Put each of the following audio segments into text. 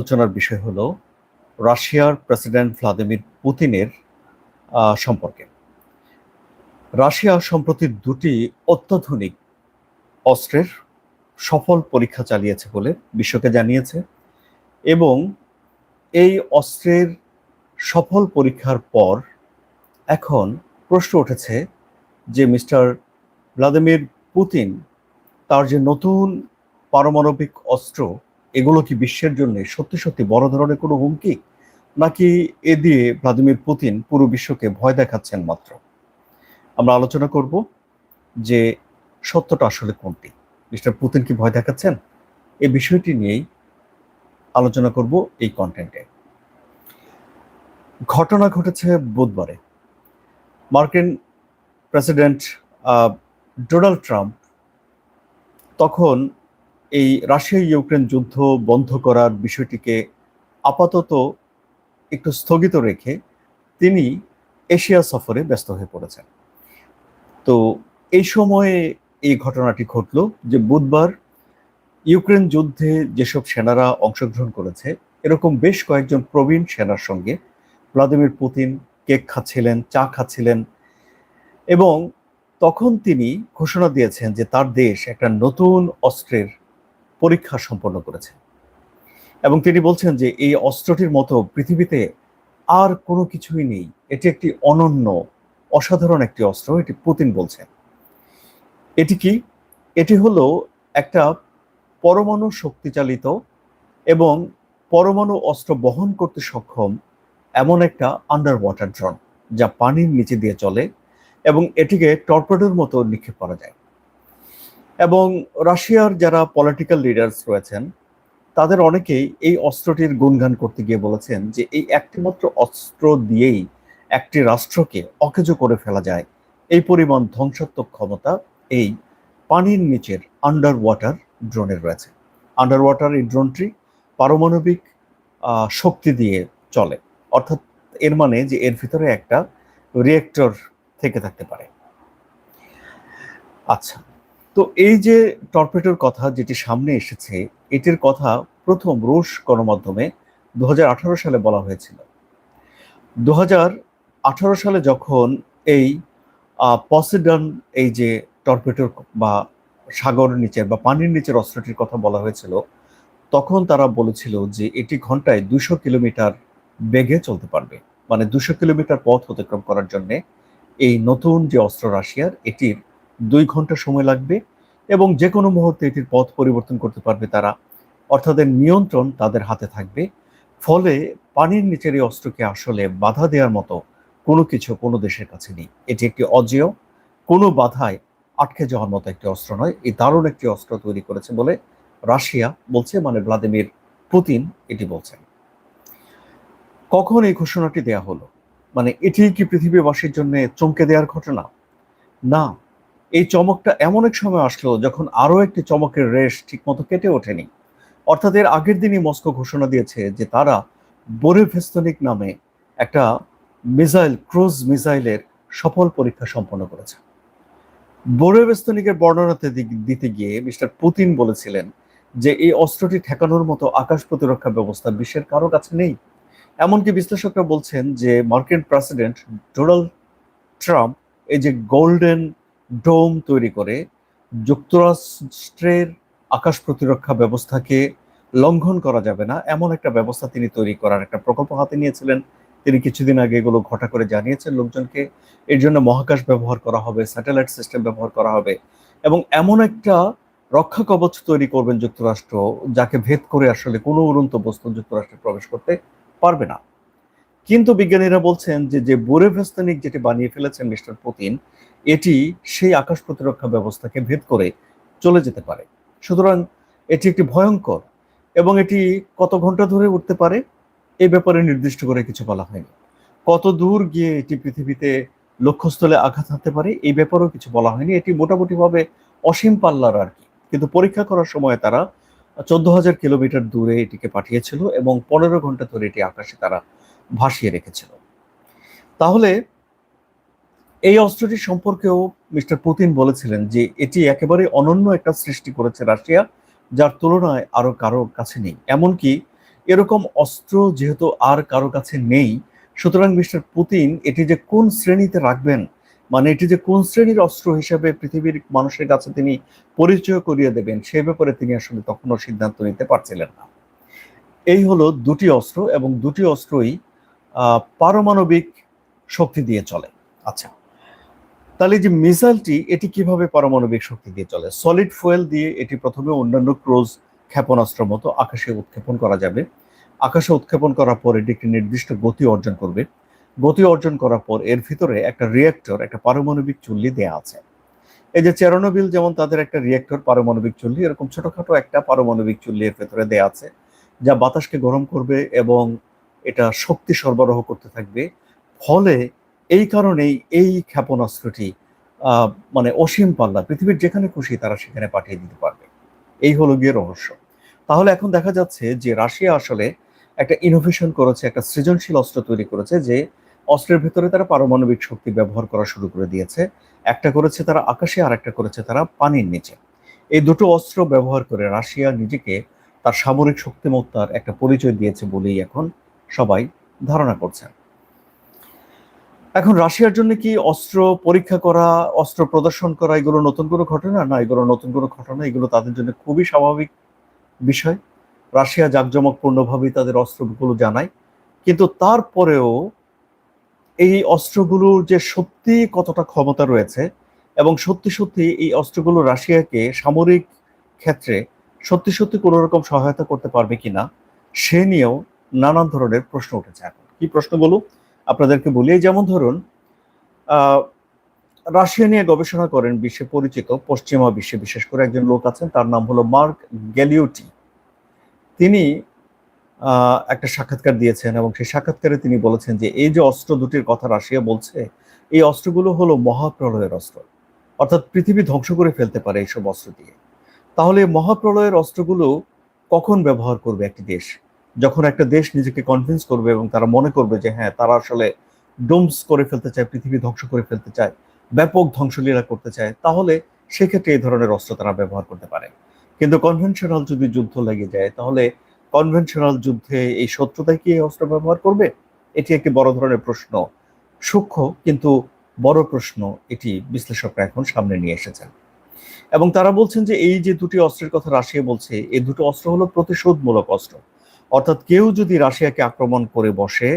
আলোচনার বিষয় হলো রাশিয়ার প্রেসিডেন্ট ভ্লাদিমির পুতিনের সম্পর্কে। রাশিয়া সম্প্রতি দুটি অত্যাধুনিক অস্ত্রের সফল পরীক্ষা চালিয়েছে বলে বিশ্বকে জানিয়েছে এবং এই অস্ত্রের সফল পরীক্ষার পর এখন প্রশ্ন উঠেছে যে মিস্টার ভ্লাদিমির পুতিন তার যে নতুন পারমাণবিক অস্ত্র এগুলো কি বিশ্বের জন্য সত্যি সত্যি বড় ধরনের কোনো হুমকি? নাকি এ দিয়ে ভ্লাদিমির পুতিন পুরো বিশ্বকে ভয় দেখাচ্ছেন মাত্র? আমরা আলোচনা করব যে সত্যটা আসলে কোনটি। মিস্টার পুতিন কি ভয় দেখাচ্ছেন? এই বিষয়টি নিয়েই আলোচনা করব এই কন্টেন্টে ঘটনা ঘটেছে বুধবারে। মার্কিন প্রেসিডেন্ট ডোনাল্ড ট্রাম্প তখন এই রাশিয়া ইউক্রেন যুদ্ধ বন্ধ করার বিষয়টিকে আপাতত একটু স্থগিত রেখে তিনি এশিয়া সফরে ব্যস্ত হয়ে পড়েছেন। তো এই সময়ে এই ঘটনাটি ঘটল যে বুধবার ইউক্রেন যুদ্ধে যেসব সেনারা অংশগ্রহণ করেছে, এরকম বেশ কয়েকজন প্রবীণ সেনার সঙ্গে ভ্লাদিমির পুতিন কেক খাচ্ছিলেন, চা খাচ্ছিলেন এবং তখন তিনি ঘোষণা দিয়েছেন যে তার দেশ একটা নতুন অস্ত্রের পরীক্ষা সম্পন্ন করেছে। এবং তিনি বলছেন যে এই অস্ত্রটির মতো পৃথিবীতে আর কোনো কিছুই নেই। এটি একটি অনন্য, অসাধারণ একটি অস্ত্র, এটি পুতিন বলছেন। এটি কি? এটি হলো একটা পরমাণু শক্তিচালিত এবং পরমাণু অস্ত্র বহন করতে সক্ষম এমন একটা আন্ডার ওয়াটার ড্রোন যা পানির নিচে দিয়ে চলে এবং এটিকে টর্পেডোর মতো নিক্ষেপ করা যায়। এবং রাশিয়ার যারা পলিটিক্যাল লিডার্স রয়েছেন, তাদের অনেকেই এই অস্ত্রটির গুণগান করতে গিয়ে বলেছেন যে এই একটিমাত্র অস্ত্র দিয়েই একটি রাষ্ট্রকে অকেজো করে ফেলা যায়। এই পরিমাণ ধ্বংসাত্মক ক্ষমতা এই পানির নিচের আন্ডার ওয়াটার ড্রোনের রয়েছে। আন্ডার ওয়াটার এই ড্রোনটি পারমাণবিক শক্তি দিয়ে চলে। অর্থাৎ এর মানে যে এর ভিতরে একটা রিয়েক্টর থেকে থাকতে পারে। আচ্ছা তো এই যে টর্পেডোর কথা যেটি সামনে এসেছে, এটির কথা প্রথম রুশ গণমাধ্যমে দু হাজার আঠারো সালে বলা হয়েছিল। দু হাজার আঠারো সালে যখন এই পসিডন এই যে টর্পেডোর বা সাগর নিচের বা পানির নিচের অস্ত্রটির কথা বলা হয়েছিল, তখন তারা বলেছিল যে এটি ঘন্টায় দুশো কিলোমিটার বেগে চলতে পারবে। মানে দুশো কিলোমিটার পথ অতিক্রম করার জন্য এই নতুন যে অস্ত্র রাশিয়ার, এটির দুই ঘণ্টা সময় লাগবে এবং যে কোনো মুহূর্তে এটির পথ পরিবর্তন করতে পারবে তারা। অর্থাৎ নিয়ন্ত্রণ তাদের হাতে থাকবে। ফলে পানির নিচের এই অস্ত্রকে আসলে বাধা দেওয়ার মতো কোনো কিছু কোনো দেশের কাছে নেই। এটি একটি অজেয়, কোনো বাধায় আটকে যাওয়ার মতো একটি অস্ত্র নয়। এই দারুণ একটি অস্ত্র তৈরি করেছে বলে রাশিয়া বলছে মানে ভ্লাদিমির পুতিন এটি বলছেন। কখন এই ঘোষণাটি দেয়া হলো? মানে এটি কি পৃথিবীবাসীর জন্য চমকে দেওয়ার ঘটনা? না এই চমকটা এমন এক সময় আসলো যখন আরও একটি চমকের রেশ ঠিকমতো কেটে ওঠেনি। অর্থাৎ এর আগের দিনই মস্কো ঘোষণা দিয়েছে যে তারা বোরেভেস্তনিক নামে একটা মিসাইল, ক্রুজ মিসাইলের সফল পরীক্ষা সম্পন্ন করেছে। বোরেভেস্তনিকের বর্ণনাতে দিতে গিয়ে মিস্টার পুতিন বলেছিলেন যে এই অস্ত্রটি ঠেকানোর মতো আকাশ প্রতিরক্ষা ব্যবস্থা বিশ্বের কারও কাছে নেই। এমনকি বিশ্লেষকরা বলছেন যে মার্কিন প্রেসিডেন্ট ডোনাল্ড ট্রাম্প এই যে গোল্ডেন ডোম তৈরি করে যুক্তরাষ্ট্রের আকাশ প্রতিরক্ষা ব্যবস্থাকে লঙ্ঘন করা যাবে না। এমন একটা ব্যবস্থা তিনি তৈরি করার একটা প্রকল্প হাতে নিয়েছিলেন। তিনি কিছুদিন আগে এগুলো ঘটা করে জানিয়েছেন লোকজনকে। এর জন্য মহাকাশ ব্যবহার করা হবে, স্যাটেলাইট সিস্টেম ব্যবহার করা হবে এবং এমন একটা রক্ষা কবচ তৈরি করবেন যুক্তরাষ্ট্র, যাকে ভেদ করে আসলে কোনো উড়ন্ত বস্তু যুক্তরাষ্ট্রে প্রবেশ করতে পারবে না। কিন্তু বিজ্ঞানীরা বলছেন যে যে বোরেভেস্তানিক যেটি বানিয়ে ফেলেছেন মিস্টার পুতিন, এটি সেই আকাশ প্রতিরক্ষা ব্যবস্থাকে ভেদ করে চলে যেতে পারে। সুতরাং এটি একটি ভয়ঙ্কর এবং এটি কত ঘণ্টা ধরে উঠতে পারে এ ব্যাপারে নির্দিষ্ট করে কিছু বলা হয়নি। কত দূর গিয়ে এটি পৃথিবীতে লক্ষ্যস্থলে আঘাত হানতে পারে এই ব্যাপারেও কিছু বলা হয়নি। এটি মোটামুটিভাবে অসীম পাল্লার আর কি। কিন্তু পরীক্ষা করার সময় তারা চোদ্দ হাজার কিলোমিটার দূরে এটিকে পাঠিয়েছিল এবং পনেরো ঘণ্টা ধরে এটি আকাশে তারা ভাসিয়ে রেখেছিল। তাহলে এই অস্ত্রটি সম্পর্কেও মিস্টার পুতিন বলেছিলেন যে এটি একেবারে অনন্য একটা সৃষ্টি করেছে রাশিয়া, যার তুলনায় আরও কারোর কাছে নেই। এমনকি এরকম অস্ত্র যেহেতু আর কারও কাছে নেই, সুতরাং মিস্টার পুতিন এটি যে কোন শ্রেণীতে রাখবেন মানে এটি যে কোন শ্রেণির অস্ত্র হিসেবে পৃথিবীর মানুষের কাছে তিনি পরিচয় করিয়ে দেবেন, সে ব্যাপারে তিনি আসলে তখনও সিদ্ধান্ত নিতে পারছিলেন না। এই হলো দুটি অস্ত্র এবং দুটি অস্ত্রই পারমাণবিক শক্তি দিয়ে চলে। আচ্ছা তাহলে যে মিসাইলটি, এটি কীভাবে পারমাণবিক শক্তি দিয়ে চলে? সলিড ফুয়েল দিয়ে এটি প্রথমে অন্যান্য ক্রোজ ক্ষেপণাস্ত্র মতো আকাশে উৎক্ষেপণ করা যাবে। আকাশে উৎক্ষেপণ করার পর এটি একটি নির্দিষ্ট গতি অর্জন করবে। গতি অর্জন করার পর এর ভিতরে একটা রিয়েক্টর একটা পারমাণবিক চুল্লি দেয়া আছে। এই যে চেরোনোবিল যেমন তাদের একটা রিয়েক্টর পারমাণবিক চুল্লি, এরকম ছোটখাটো একটা পারমাণবিক চুল্লি এর ভেতরে দেয়া আছে, যা বাতাসকে গরম করবে এবং এটা শক্তি সরবরাহ করতে থাকবে। ফলে এই কারণেই এই ক্ষেপণাস্ত্রটি মানে অসীম পাল্লা, পৃথিবীর যেখানে খুশি তারা সেখানে পাঠিয়ে দিতে পারবে। এই হলো গিয়ে রহস্য। তাহলে এখন দেখা যাচ্ছে যে রাশিয়া আসলে একটা ইনোভেশন করেছে, একটা সৃজনশীল অস্ত্র তৈরি করেছে যে অস্ত্রের ভিতরে তারা পারমাণবিক শক্তি ব্যবহার করা শুরু করে দিয়েছে। একটা করেছে তারা আকাশে আর একটা করেছে তারা পানির নিচে। এই দুটো অস্ত্র ব্যবহার করে রাশিয়া নিজেকে তার সামরিক শক্তিমত্তার একটা পরিচয় দিয়েছে বলেই এখন সবাই ধারণা করছেন। এখন রাশিয়ার জন্য কি অস্ত্র পরীক্ষা করা, অস্ত্র প্রদর্শন করা, এগুলো নতুন কোনো ঘটনা? না, এগুলো নতুন কোনো ঘটনা, এগুলো তাদের জন্য খুবই স্বাভাবিক বিষয়। রাশিয়া জাঁকজমকপূর্ণভাবেই তাদের অস্ত্রগুলো জানায়। কিন্তু তারপরেও এই অস্ত্রগুলোর যে সত্যি কতটা ক্ষমতা রয়েছে এবং সত্যি সত্যি এই অস্ত্রগুলো রাশিয়াকে সামরিক ক্ষেত্রে সত্যি সত্যি কোনো রকম সহায়তা করতে পারবে কিনা, সে নিয়েও নানান ধরনের প্রশ্ন উঠেছে এখন। কি প্রশ্ন বলু? আপনাদেরকে বলি যেমন ধরুন রাশিয়া নিয়ে গবেষণা করেন বিশ্বে পরিচিত পশ্চিমা বিশ্বে বিশেষ করে একজন লোক আছেন তার নাম হলো মার্ক গ্যালিওটি। তিনি একটা সাক্ষাৎকার দিয়েছেন এবং সেই সাক্ষাৎকারে তিনি বলেছেন যে এই যে অস্ত্র দুটির কথা রাশিয়া বলছে এই অস্ত্রগুলো হলো মহাপ্রলয়ের অস্ত্র। অর্থাৎ পৃথিবী ধ্বংস করে ফেলতে পারে এইসব অস্ত্র দিয়ে। তাহলে মহাপ্রলয়ের অস্ত্রগুলো কখন ব্যবহার করবে একটি দেশ? যখন একটা দেশ নিজেকে কনভিন্স করবে এবং তারা মনে করবে যে হ্যাঁ তারা আসলে ডোমস করে ফেলতে চায়, পৃথিবী ধ্বংস করে ফেলতে চায়, ব্যাপক ধ্বংসলীলা করতে চায়, তাহলে সেক্ষেত্রে এই ধরনের অস্ত্র তারা ব্যবহার করতে পারে। কিন্তু কনভেনশনাল যদি যুদ্ধ লেগে যায়, তাহলে কনভেনশনাল যুদ্ধে এই শত্রুতাই কি এই অস্ত্র ব্যবহার করবে? এটি একটি বড় ধরনের প্রশ্ন। সূক্ষ্ম কিন্তু বড় প্রশ্ন এটি বিশ্লেষকরা এখন সামনে নিয়ে এসেছেন। এবং তারা বলছেন যে, এই যে দুটি অস্ত্রের কথা রাশিয়া বলছে, এই দুটো অস্ত্র হলো প্রতিশোধমূলক অস্ত্র। অর্থাৎ কেউ যদি রাশিয়াকে আক্রমণ করে বসে,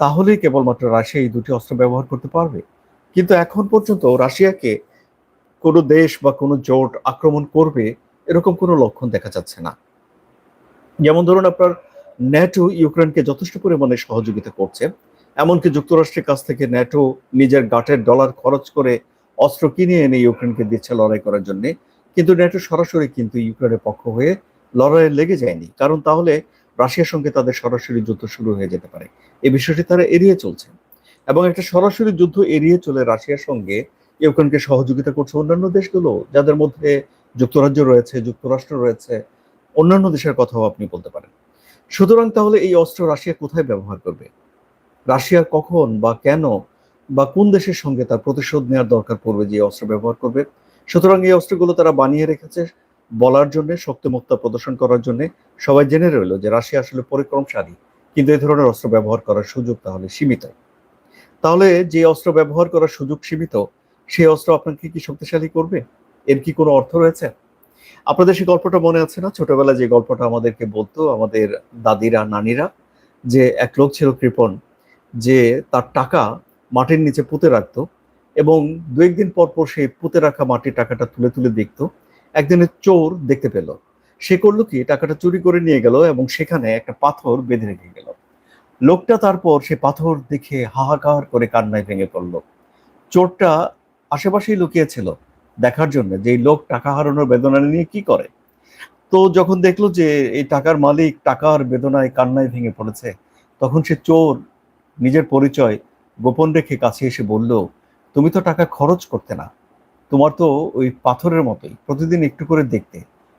তাহলেই কেবলমাত্র রাশিয়া এই দুটি অস্ত্র ব্যবহার করতে পারবে। কিন্তু এখন পর্যন্ত রাশিয়াকে কোনো দেশ বা কোনো জোট আক্রমণ করবে এরকম কোনো লক্ষণ দেখা যাচ্ছে না। যেমন ধরুন আপনার ন্যাটো ইউক্রেনকে যথেষ্ট পরিমাণে সহযোগিতা করছে, এমনকি যুক্তরাষ্ট্রের কাছ থেকে ন্যাটো নিজের গাটের ডলার খরচ করে অস্ত্র কিনে এনে ইউক্রেনকে দিচ্ছে লড়াই করার জন্য। কিন্তু ন্যাটো সরাসরি কিন্তু ইউক্রেনের পক্ষ হয়ে লড়াইয়ে লেগে যায়নি। কারণ তাহলে রাশিয়ার সঙ্গে তাদের সরাসরি যুদ্ধ শুরু হয়ে যেতে পারে। এই বিষয়টি তারা এড়িয়ে চলছে। এবং একটা সরাসরি যুদ্ধ এড়িয়ে চলে রাশিয়ার সঙ্গে ইউক্রেনকে সহযোগিতা করছে অন্যান্য দেশগুলো, যাদের মধ্যে যুক্তরাজ্য রয়েছে, যুক্তরাষ্ট্র রয়েছে, অন্যান্য দেশের কথাও আপনি বলতে পারেন। সুতরাং তাহলে এই অস্ত্র রাশিয়া কোথায় ব্যবহার করবে? রাশিয়ার কখন বা কেন বা কোন দেশের সঙ্গে তার প্রতিশোধ নেওয়ার দরকার পড়বে যে অস্ত্র ব্যবহার করবে? সুতরাং এই অস্ত্রগুলো তারা বানিয়ে রেখেছে। বলার জন্য, শক্তিমত্তা প্রদর্শন করার জন্য সবাই জেনে রইল যে রাশিয়া আসলে পরিক্রমশালী, কিন্তু এই ধরনের অস্ত্র ব্যবহার করার সুযোগ তাহলে সীমিত। তাহলে যে অস্ত্র ব্যবহার করার সুযোগ সীমিত, সেই অস্ত্র আপনাকে কি শক্তিশালী করবে? এর কি কোনো অর্থ রয়েছে? আপনাদের সেই গল্পটা মনে আছে না? ছোটবেলায় যে গল্পটা আমাদেরকে বলতো, আমাদের দাদিরা, নানিরা, যে এক লোক ছিল কৃপন যে তার টাকা মাটির নিচে পুঁতে রাখতো এবং দু একদিন পর পর সেই পুঁতে রাখা মাটির টাকাটা তুলে তুলে দেখতো। একদিনের চোর দেখতে পেল। সে করল কি? টাকাটা চুরি করে নিয়ে গেল এবং সেখানে একটা পাথর বেঁধে রেখে গেল। লোকটা তারপর সে পাথর দেখে হাহাকার করে কান্নায় ভেঙে পড়ল। চোরটা আশেপাশেই লুকিয়েছিল দেখার জন্য যে লোক টাকা হারানোর বেদনা নিয়ে কি করে। তো যখন দেখল যে এই টাকার মালিক টাকার বেদনায় কান্নায় ভেঙে পড়েছে, তখন সে চোর নিজের পরিচয় গোপন রেখে কাছে এসে বলল, তুমি তো টাকা খরচ করতে না। তোমার তো ওই পাথরের মতোই, প্রতিদিন একটু করে দেখতে।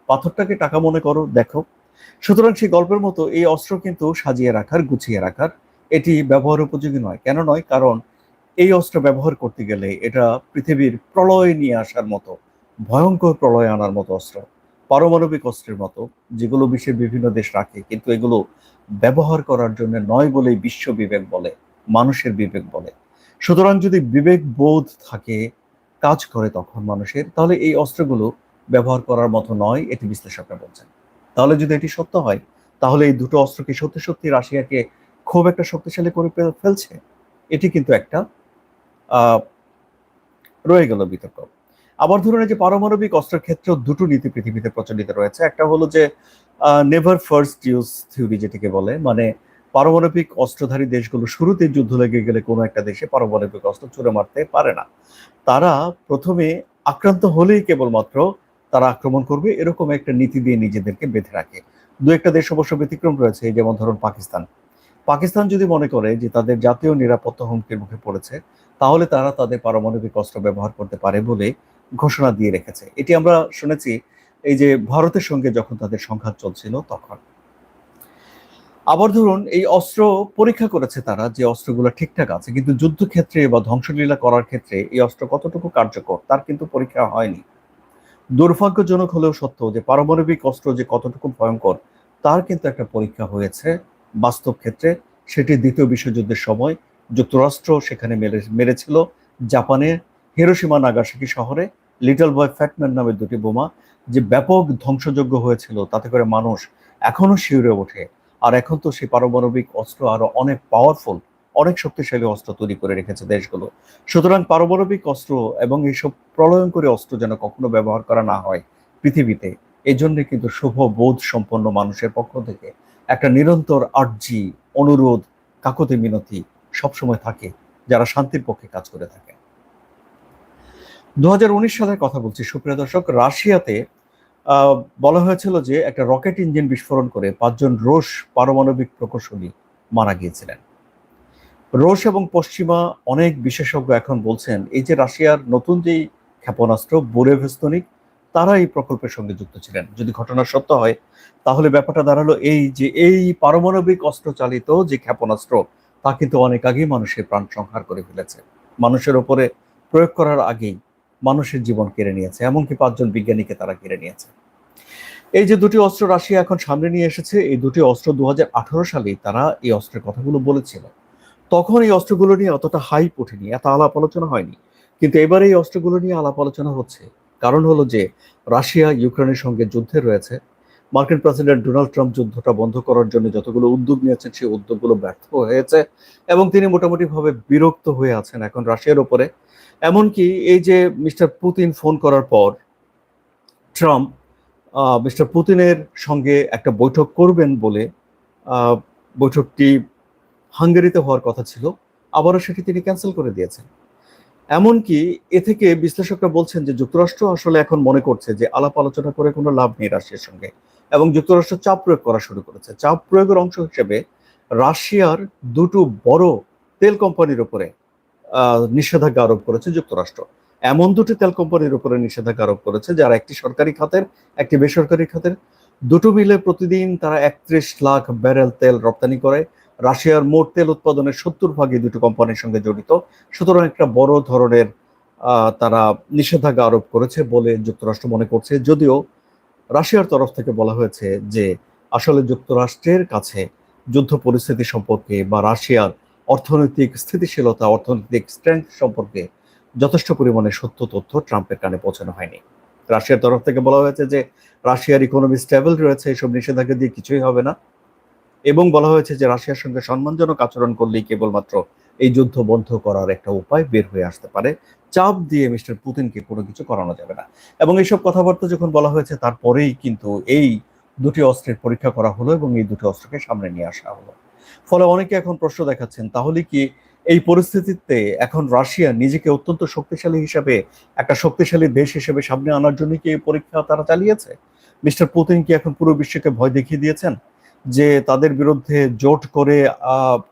পাথরটাকে টাকা মনে করো, দেখো। সুতরাং সেই গল্পের মতো এই অস্ত্র কিন্তু সাজিয়ে রাখার, গুছিয়ে রাখার এটি ব্যবহার উপযোগী নয়। কেন নয়? কারণ এই অস্ত্র ব্যবহার করতে গেলে এটা পৃথিবীর প্রলয় নিয়ে আসার মতো, ভয়ঙ্কর প্রলয় আনার মতো অস্ত্র, পারমাণবিক অস্ত্রের মতো, যেগুলো বিশ্বের বিভিন্ন দেশ রাখে। কিন্তু এগুলো ব্যবহার করার জন্য নয় বলেই বিশ্ব বিবেক বলে, মানুষের বিবেক বলে। সুতরাং যদি বিবেক বোধ থাকে কাজ করে তখন মানুষের, তাহলে এই অস্ত্রগুলো ব্যবহার করার মতো নয়, এটি বিশ্লেষকরা বলছেন। তাহলে যদি এটি সত্য হয়, তাহলে এই দুটো অস্ত্র কি সত্যি সত্যি রাশিয়াকে খুব একটা শক্তিশালী করে ফেলছে? এটি কিন্তু একটা রয়ে গেল বিতর্ক। আবার ধরুন যে পারমাণবিক অস্ত্রের ক্ষেত্রেও দুটো নীতি পৃথিবীতে প্রচলিত রয়েছে। একটা হলো যে নেভার ফার্স্ট ইউজ থিওরি যেটাকে বলে মানে পারমাণবিক অস্ত্রধারী দেশগুলো শুরুতে যুদ্ধ লেগে গেলে কোনো একটা দেশে পারমাণবিক অস্ত্র ছুড়ে মারতে পারে না। তারা প্রথমে আক্রান্ত হলেই কেবলমাত্র তারা আক্রমণ করবে, এরকম একটা নীতি দিয়ে নিজেদেরকে বেঁধে রাখে। দু একটা দেশ অবশ্য ব্যতিক্রম রয়েছে, যেমন ধরুন পাকিস্তান। পাকিস্তান যদি মনে করে যে তাদের জাতীয় নিরাপত্তা হুমকির মুখে পড়েছে, তাহলে তারা তাদের পারমাণবিক অস্ত্র ব্যবহার করতে পারে বলে ঘোষণা দিয়ে রেখেছে। এটি আমরা শুনেছি, এই যে ভারতের সঙ্গে যখন তাদের সংঘাত চলছিল তখন। আবার ধরুন এই অস্ত্র পরীক্ষা করেছে তারা যে অস্ত্রগুলো ঠিকঠাক আছে, কিন্তু যুদ্ধক্ষেত্রে বা ধ্বংসলীলা করার ক্ষেত্রে এই অস্ত্র কতটুকু কার্যকর তার কিন্তু পরীক্ষা হয়নি। দুর্ভাগ্যজনক হলেও সত্য যে পারমাণবিক অস্ত্র যে কতটুকু ভয়ঙ্কর, তার কিন্তু একটা পরীক্ষা হয়েছে বাস্তব ক্ষেত্রে। সেটি দ্বিতীয় বিশ্বযুদ্ধের সময় যুক্তরাষ্ট্র সেখানে মেরে, মেরেছিল। জাপানে হিরোসীমা নাগাসাকি শহরে লিটল বয় ফ্যাটম্যান নামের দুটি বোমা যে ব্যাপক ধ্বংসযোগ্য হয়েছিল, তাতে করে মানুষ এখনও শিউরে ওঠে। আর এখন তো সেই পারমাণবিক অস্ত্র আরও অনেক পাওয়ারফুল অনেক শক্তিশালী অস্ত্র তৈরি করে রেখেছে দেশগুলো। সুতরাং পারমাণবিক অস্ত্র এবং এইসব প্রলয়ঙ্করী অস্ত্র যেন কখনো ব্যবহার করা না হয় পৃথিবীতে, এই জন্য কিন্তু শুভ বোধ সম্পন্ন মানুষের পক্ষ থেকে একটা নিরন্তর আর্জি, অনুরোধ, কাকতি মিনতি সবসময় থাকে যারা শান্তির পক্ষে কাজ করে থাকে। দু হাজার উনিশ সালের কথা বলছি। সুপ্রিয় দর্শক, রাশিয়াতে বলা হয়েছিল যে একটা রকেট ইঞ্জিন বিস্ফোরণ করে পাঁচজন রুশ পারমাণবিক প্রকৌশলী মারা গিয়েছিলেন। রুশ এবং পশ্চিমা অনেক বিশেষজ্ঞ এখন বলছেন, এই যে রাশিয়ার নতুন যেই ক্ষেপণাস্ত্র বোরেভেস্তনিক, তারা এই প্রকল্পের সঙ্গে যুক্ত ছিলেন। যদি ঘটনা সত্য হয়, তাহলে ব্যাপারটা দাঁড়াল এই যে এই পারমাণবিক অস্ত্র চালিত যে ক্ষেপণাস্ত্র, তা কিন্তু অনেক আগেই মানুষের প্রাণ সংহার করে ফেলেছে। মানুষের ওপরে প্রয়োগ করার আগেই মানুষের জীবন কেড়ে নিয়েছে, এমনকি পাঁচজন বিজ্ঞানীকে তারা কেড়ে নিয়েছে। এই যে দুটি অস্ত্র রাশিয়া এখন সামনে নিয়ে এসেছে, এই দুটি অস্ত্র দু সালেই তারা এই অস্ত্রের কথাগুলো বলেছিল। তখন এই অস্ত্রগুলো নিয়ে অতটা হাইপ ওঠেনি, এত আলাপ আলোচনা হয়নি। কিন্তু এবারে এই অস্ত্রগুলো নিয়ে আলাপ আলোচনা হচ্ছে। কারণ হলো যে, রাশিয়া ইউক্রেনের সঙ্গে যুদ্ধে রয়েছে। মার্কিন প্রেসিডেন্ট ডোনাল্ড ট্রাম্প যুদ্ধটা বন্ধ করার জন্য যতগুলো উদ্যোগ নিয়েছেন, সেই উদ্যোগগুলো ব্যর্থ হয়েছে এবং তিনি মোটামুটি ভাবে বিরক্ত হয়ে আছেন এখন রাশিয়ার উপরে এমনকি এই যে মিস্টার পুতিন ফোন করার পর ট্রাম্প মিস্টার পুতিনের সঙ্গে একটা বৈঠক করবেন বলে বৈঠকটি হাঙ্গেরিতে হওয়ার কথা ছিল, আবারও সেটি তিনি ক্যান্সেল করে দিয়েছেন। এমনকি এ থেকে বিশ্লেষকরা বলছেন যে যুক্তরাষ্ট্র আসলে এখন মনে করছে যে আলাপ আলোচনা করে কোনো লাভ নেই রাশিয়ার সঙ্গে এবং যুক্তরাষ্ট্র চাপ প্রয়োগ করা শুরু করেছে। চাপ প্রয়োগের অংশ হিসেবে রাশিয়ার দুটো বড় তেল কোম্পানির উপরে নিষেধাজ্ঞা আরোপ করেছে যুক্তরাষ্ট্র। এমন দুটি তেল কোম্পানির উপরে নিষেধাজ্ঞা আরোপ করেছে, যারা একটি সরকারি খাতের, একটি বেসরকারি খাতের। দুটো মিলে প্রতিদিন তারা একত্রিশ লাখ ব্যারেল তেল রপ্তানি করে। রাশিয়ার মোট তেল উৎপাদনের সত্তর ভাগই দুটো কোম্পানির সঙ্গে জড়িত। সুতরাং একটা বড় ধরনের তারা নিষেধাজ্ঞা আরোপ করেছে বলে যুক্তরাষ্ট্র মনে করছে। যদিও রাশিয়ার তরফ থেকে বলা হয়েছে যে আসলে যুক্তরাষ্ট্রের কাছে যুদ্ধ পরিস্থিতি সম্পর্কে বা রাশিয়ার অর্থনৈতিক স্থিতিশীলতা, অর্থনৈতিক স্ট্রেংথ সম্পর্কে যথেষ্ট পরিমাণে সত্য তথ্য ট্রাম্পের কানে পৌঁছানো হয়নি। রাশিয়ার তরফ থেকে বলা হয়েছে যে, রাশিয়ার ইকোনমি স্টেবল রয়েছে, এসব নিষেধাজ্ঞা দিয়ে কিছুই হবে না। এবং বলা হয়েছে যে, রাশিয়ার সঙ্গে সম্মানজনক আচরণ করলেই কেবলমাত্র এই যুদ্ধ বন্ধ করার একটা উপায় বের হয়ে আসতে পারে। চাপ দিয়ে মিস্টার পুতিনকে কোনো কিছু করানো যাবে না। এবং এইসব কথাবার্তা যখন বলা হয়েছে, তারপরেই কিন্তু এই দুটি অস্ত্রের পরীক্ষা করা হলো এবং এই দুটি অস্ত্রকে সামনে নিয়ে আসা হলো। ফলে অনেকে এখন প্রশ্ন দেখাচ্ছেন, তাহলে কি এই পরিস্থিতিতে এখন রাশিয়া নিজেকে অত্যন্ত শক্তিশালী হিসাবে, একটা শক্তিশালী দেশ হিসেবে সামনে আনার জন্য কি এই পরীক্ষা তারা চালিয়েছে? মিস্টার পুতিন কি এখন পুরো বিশ্বকে ভয় দেখিয়ে দিয়েছেন? যে তাদের বিরুদ্ধে জোট করে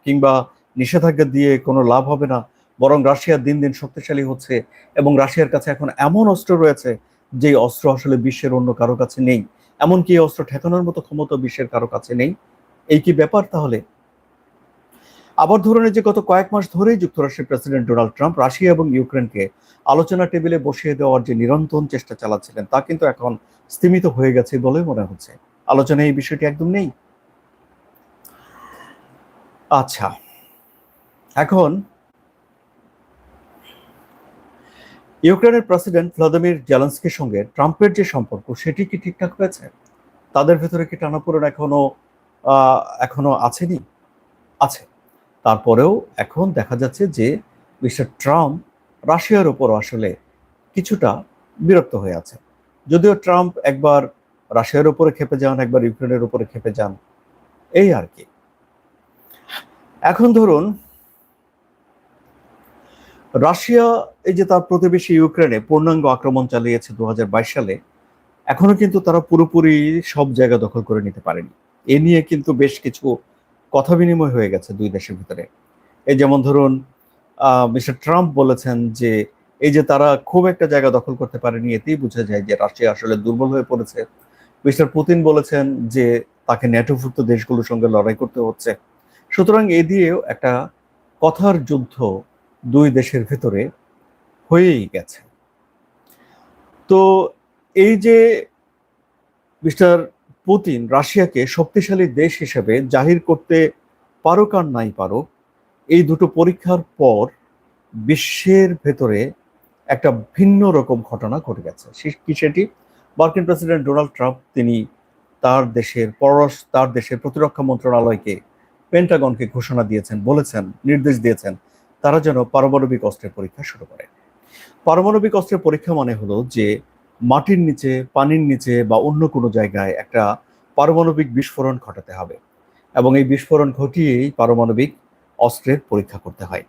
কিংবা নিষেধাজ্ঞা দিয়ে কোনো লাভ হবে না, বরং রাশিয়া দিন দিন শক্তিশালী হচ্ছে এবং রাশিয়ার কাছে এখন এমন অস্ত্র রয়েছে যে অস্ত্র আসলে বিশ্বের অন্য কারও কাছে নেই। এমনকি এই অস্ত্র ঠেকানোর মতো ক্ষমতা বিশ্বের কারও কাছে নেই। এই কি ব্যাপার তাহলে? আবার ধরুন এই যে গত কয়েক মাস ধরেই যুক্তরাষ্ট্রের প্রেসিডেন্ট ডোনাল্ড ট্রাম্প রাশিয়া এবং ইউক্রেনকে আলোচনা টেবিলে বসিয়ে দেওয়ার যে নিরন্তর চেষ্টা চালাচ্ছিলেন, তা কিন্তু এখন স্তীমিত হয়ে গেছে বলে মনে হচ্ছে। আলোচনায় এই বিষয়টি একদম নেই। আচ্ছা এখন ইউক্রেনের প্রেসিডেন্ট ভ্লাদিমির জেলেন্সকির সঙ্গে ট্রাম্পের যে সম্পর্ক, সেটি কি ঠিকঠাক হয়েছে? তাদের ভেতরে কি টানাপোড়েন এখনও এখনও আছেনি? আছে। তারপরেও এখন দেখা যাচ্ছে যে মিস্টার ট্রাম্প রাশিয়ার উপর আসলে কিছুটা বিরক্ত হয়ে আছে। যদিও ট্রাম্প একবার রাশিয়ার উপরে খেপে যান, একবার ইউক্রেনের উপরে খেপে যান, এই আর কি। এখন ধরুন, রাশিয়া এই যে তার প্রতিবেশী ইউক্রেনে পূর্ণাঙ্গ আক্রমণ চালিয়েছে দু হাজার বাইশ সালে, এখনও কিন্তু তারা পুরোপুরি সব জায়গা দখল করে নিতে পারেনি। এ নিয়ে কিন্তু বেশ কিছু কথা বিনিময় হয়ে গেছে দুই দেশের ভিতরে। এই যেমন ধরুন মিস্টার ট্রাম্প বলেছেন যে, এই যে তারা খুব একটা জায়গা দখল করতে পারেনি, এতেই বোঝা যায় যে রাশিয়া আসলে দুর্বল হয়ে পড়েছে। মিস্টার পুতিন বলেছেন যে, তাকে ন্যাটোভুক্ত দেশগুলোর সঙ্গে লড়াই করতে হচ্ছে। সুতরাং এ দিয়েও একটা কথার যুদ্ধ দুই দেশের ভেতরে হয়েই গেছে। তো এই যে মিস্টার পুতিন রাশিয়াকে শক্তিশালী দেশ হিসেবে জাহির করতে পারুক আর নাই পারুক, এই দুটো পরীক্ষার পর বিশ্বের ভেতরে একটা ভিন্ন রকম ঘটনা ঘটে গেছে। কি সেটি? মার্কিন প্রেসিডেন্ট ডোনাল্ড ট্রাম্প, তিনি তার দেশের পররাষ্ট্র, তার দেশের প্রতিরক্ষা মন্ত্রণালয়কে পেন্টাগনকে ঘোষণা দিয়েছেন, বলেছেন, নির্দেশ দিয়েছেন, তারা যেন পারমাণবিক অস্ত্রের পরীক্ষা শুরু করে। পারমাণবিক অস্ত্রের পরীক্ষা মানে হলো যে মাটির নিচে, পানির নিচে বা অন্য কোনো জায়গায় একটা পারমাণবিক বিস্ফোরণ ঘটাতে হবে এবং এই বিস্ফোরণ ঘটিয়েই পারমাণবিক অস্ত্রের পরীক্ষা করতে হয়।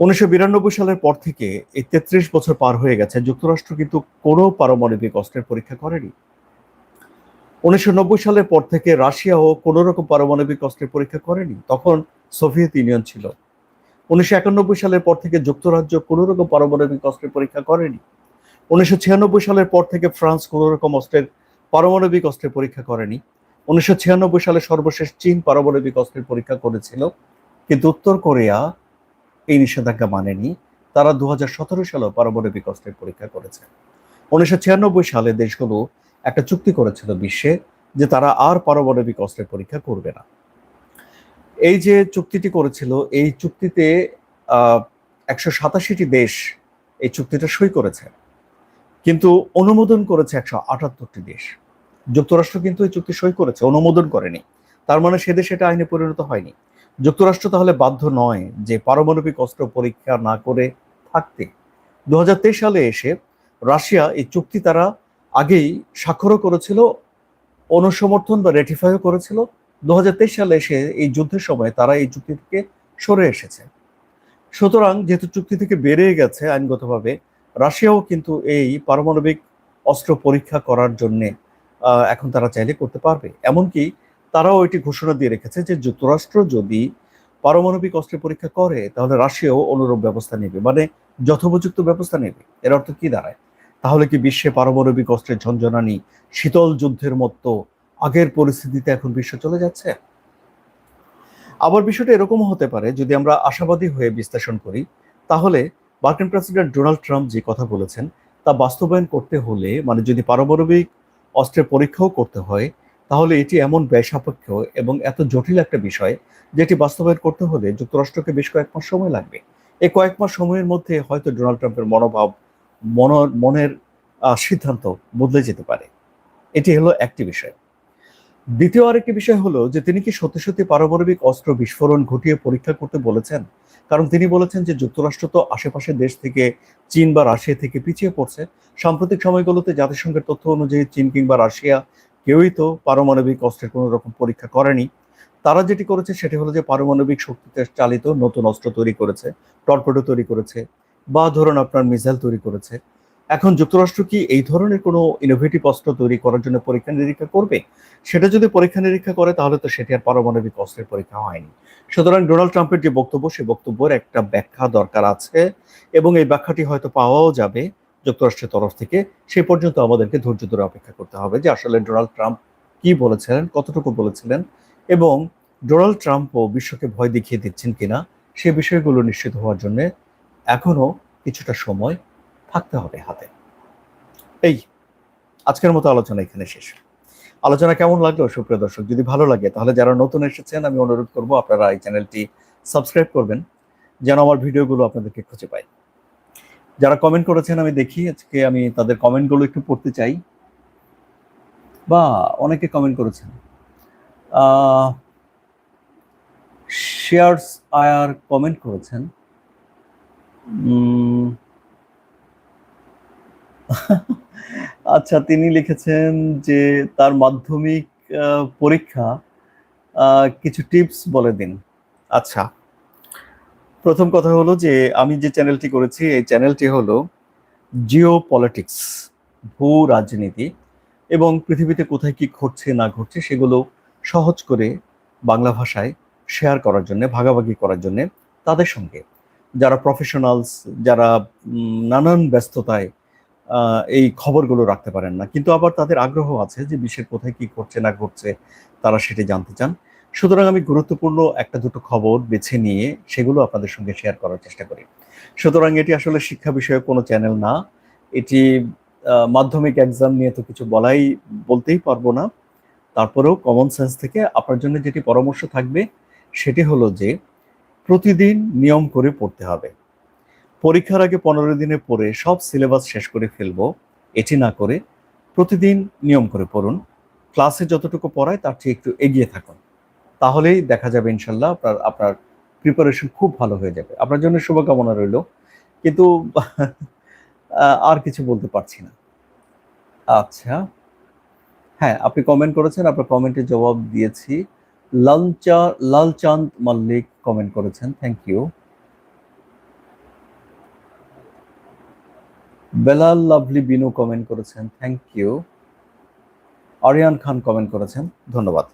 উনিশশো বিরানব্বই সালের পর থেকে এই তেত্রিশ বছর পার হয়ে গেছে, যুক্তরাষ্ট্র কিন্তু কোনো পারমাণবিক অস্ত্রের পরীক্ষা করেনি। উনিশশো নব্বই সালের পর থেকে রাশিয়াও কোনো রকম পারমাণবিক অস্ত্রের পরীক্ষা করেনি, তখন সোভিয়েত ইউনিয়ন ছিল। উনিশশো একানব্বই সালের পর থেকে যুক্তরাজ্য কোনো রকম পারমাণবিক অস্ত্রের পরীক্ষা করেনি। উনিশশো ছিয়ানব্বই সালের পর থেকে ফ্রান্স কোনো রকম অস্ত্রের পারমাণবিক অস্ত্রের পরীক্ষা করেনি। উনিশশো ছিয়ানব্বই সালে সর্বশেষ চীন পারমাণবিক অস্ত্রের পরীক্ষা করেছিল, কিন্তু উত্তর কোরিয়া এই নিষেধাজ্ঞা মানেনি। তারা দু সালেও পারমাণবিক অস্ত্রের পরীক্ষা করেছে। উনিশশো ছিয়ানব্বই সালে দেশগুলো একটা চুক্তি করেছিল বিশ্বে যে তারা আর পারমাণবিক অস্ত্রের পরীক্ষা করবে না। এই যে চুক্তিটি করেছিল, এই চুক্তিতে একশো সাতাশিটি দেশ এই চুক্তিটা সই করেছে। কিন্তু অনুমোদন করেছে একশো আটাত্তরটি দেশ। যুক্তরাষ্ট্র কিন্তু এই চুক্তি সই করেছে, অনুমোদন করেনি। তার মানে সে দেশে এটা আইনে পরিণত হয়নি। যুক্তরাষ্ট্র তাহলে বাধ্য নয় যে পারমাণবিক অস্ত্র পরীক্ষা না করে থাকতে। দু সালে এসে রাশিয়া এই চুক্তি তারা আগেই স্বাক্ষরও করেছিল, অনুসমর্থন বা রেটিফাইও করেছিল। দু হাজার তেইশ সালে এসে এই যুদ্ধের সময় তারা এই চুক্তি থেকে সরে এসেছে। সুতরাং যেহেতু চুক্তি থেকে বেরিয়ে গেছে আইনগতভাবে রাশিয়াও কিন্তু এই পারমাণবিক অস্ত্র পরীক্ষা করার জন্যে এখন তারা চাইলে করতে পারবে। এমনকি তারাও এটি ঘোষণা দিয়ে রেখেছে যে যুক্তরাষ্ট্র যদি পারমাণবিক অস্ত্রের পরীক্ষা করে, তাহলে রাশিয়াও অনুরূপ ব্যবস্থা নেবে। মানে যথোপযুক্ত ব্যবস্থা নেবে। এর অর্থ কি দাঁড়ায়? তাহলে কি বিশ্বে পারমাণবিক অস্ত্রের ঝঞ্ঝনানি শীতল যুদ্ধের মতো আগের পরিস্থিতিতে এখন বিশ্ব চলে যাচ্ছে? আবার বিষয়টা এরকমও হতে পারে, যদি আমরা আশাবাদী হয়ে বিশ্লেষণ করি, তাহলে মার্কিন প্রেসিডেন্ট ডোনাল্ড ট্রাম্প যে কথা বলেছেন, তা বাস্তবায়ন করতে হলে মানে যদি পারমাণবিক অস্ত্রের পরীক্ষাও করতে হয়, তাহলে এটি এমন ব্যয় সাপেক্ষ এবং এত জটিল একটা বিষয় যেটি বাস্তবায়ন করতে হলে যুক্তরাষ্ট্রকে বেশ কয়েক মাস সময় লাগবে। এই কয়েক মাস সময়ের মধ্যে হয়তো ডোনাল্ড ট্রাম্পের মনোভাব, মন, মনের সিদ্ধান্ত বদলে যেতে পারে। এটি হলো একটি বিষয়। দ্বিতীয় আরেকটি বিষয় হলো যে তিনি কি সত্যি সত্যি পারমাণবিক অস্ত্র বিস্ফোরণ ঘটিয়ে পরীক্ষা করতে বলেছেন? কারণ তিনি বলেছেন যে যুক্তরাষ্ট্র তো আশেপাশের দেশ থেকে চীন বা রাশিয়া থেকে পিছিয়ে পড়ছে। সাম্প্রতিক সময়গুলোতে জাতিসংঘের তথ্য অনুযায়ী চীন কিংবা রাশিয়া কেউই তো পারমাণবিক অস্ত্রের কোনো রকম পরীক্ষা করেনি। তারা যেটি করেছে সেটি হলো যে পারমাণবিক শক্তিতে চালিত নতুন অস্ত্র তৈরি করেছে, টর্পেডো তৈরি করেছে বা ধরুন আপনার মিসাইল তৈরি করেছে। এখন যুক্তরাষ্ট্র কি এই ধরনের কোনো ইনোভেটিভ অস্ত্র তৈরি করার জন্য পরীক্ষা নিরীক্ষা করবে? সেটা যদি পরীক্ষা নিরীক্ষা করে, তাহলে তো সেটি আর পারমাণবিক অস্ত্রের পরীক্ষা হয়নি। সুতরাং ডোনাল্ড ট্রাম্পের যে বক্তব্য সেই বক্তব্যের একটা ব্যাখ্যা দরকার আছে এবং এই ব্যাখ্যাটি হয়তো পাওয়াও যাবে যুক্তরাষ্ট্রের তরফ থেকে। সে পর্যন্ত আমাদেরকে ধৈর্য ধরে অপেক্ষা করতে হবে যে আসলে ডোনাল্ড ট্রাম্প কি বলেছিলেন, কতটুকু বলেছিলেন এবং ডোনাল্ড ট্রাম্পও বিশ্বকে ভয় দেখিয়ে দিচ্ছেন কিনা, সে বিষয়গুলো নিশ্চিত হওয়ার জন্য এখনও কিছুটা সময় থাকতে হবে হাতে। এই আজকের মতো আলোচনা এখানে শেষ। আলোচনা কেমন লাগল সুপ্রিয় দর্শক? যদি ভালো লাগে, তাহলে যারা নতুন এসেছেন, আমি অনুরোধ করব আপনারা এই চ্যানেলটি সাবস্ক্রাইব করবেন, যেন আমার ভিডিওগুলো আপনাদেরকে খুঁজে পাই। যারা কমেন্ট করেছেন, আমি দেখি আজকে আমি তাদের কমেন্টগুলো একটু পড়তে চাই। বা, অনেকে কমেন্ট করেছেন। শেয়ার্স আয়ার কমেন্ট করেছেন। আচ্ছা তিনি লিখেছেন যে তার মাধ্যমিক পরীক্ষা কিছু টিপস বলে দিন। আচ্ছা। প্রথম কথা হলো যে আমি যে চ্যানেলটি করেছি এই চ্যানেলটি হলো জিও পলিটিক্স ভূ রাজনীতি এবং পৃথিবীতে কোথায় কি ঘটছে না ঘটছে সেগুলো সহজ করে বাংলা ভাষায় শেয়ার করার জন্য ভাগাভাগি করার জন্য তাদের সঙ্গে। যারা প্রফেশনালস যারা নানান ব্যস্ততায় এই খবরগুলো রাখতে পারেন না। কিন্তু আবার তাদের আগ্রহ আছে যে বিশ্বের কোথায় কি ঘটছে, না ঘটছে, তারা সেটি জানতে চান। সুতরাং আমি গুরুত্বপূর্ণ একটা দুটো খবর বেছে নিয়ে সেগুলো আপনাদের সঙ্গে শেয়ার করার চেষ্টা করি। সুতরাং এটি আসলে শিক্ষা বিষয়ক কোনো চ্যানেল না। এটি মাধ্যমিক এক্সাম নিয়ে তো কিছু বলাই, বলতেই পারব না। তারপরেও কমন সেন্স থেকে আপনার জন্য যেটি পরামর্শ থাকবে, সেটি হলো যে প্রতিদিন নিয়ম করে পড়তে হবে। পরীক্ষার আগে পনেরো দিনে পড়ে সব সিলেবাস শেষ করে ফেলব। এটি না করে প্রতিদিন নিয়ম করে পড়ুন। ক্লাসে যতটুকু পড়ায় তার চেয়ে একটু এগিয়ে থাকুন। তাহলেই দেখা যাবে ইনশাল্লাহ আপনার আপনার প্রিপারেশন খুব ভালো হয়ে যাবে। আপনার জন্য শুভকামনা রইল। কিন্তু আর কিছু বলতে পারছি না। আচ্ছা। হ্যাঁ আপনি কমেন্ট করেছেন, আপনার কমেন্টের জবাব দিয়েছি। লালচা, লালচাঁদ মাল্লিক কমেন্ট করেছেন। Thank you Belal lovely Binu comment করেছেন thank you Ariyan Khan comment করেছেন, ধন্যবাদ।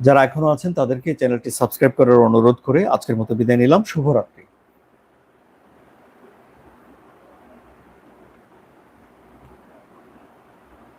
যারা এখনও আছেন, তাদেরকে চ্যানেলটি সাবস্ক্রাইব করার অনুরোধ করে আজকের মতো বিদায় নিলাম, শুভরাত্রি।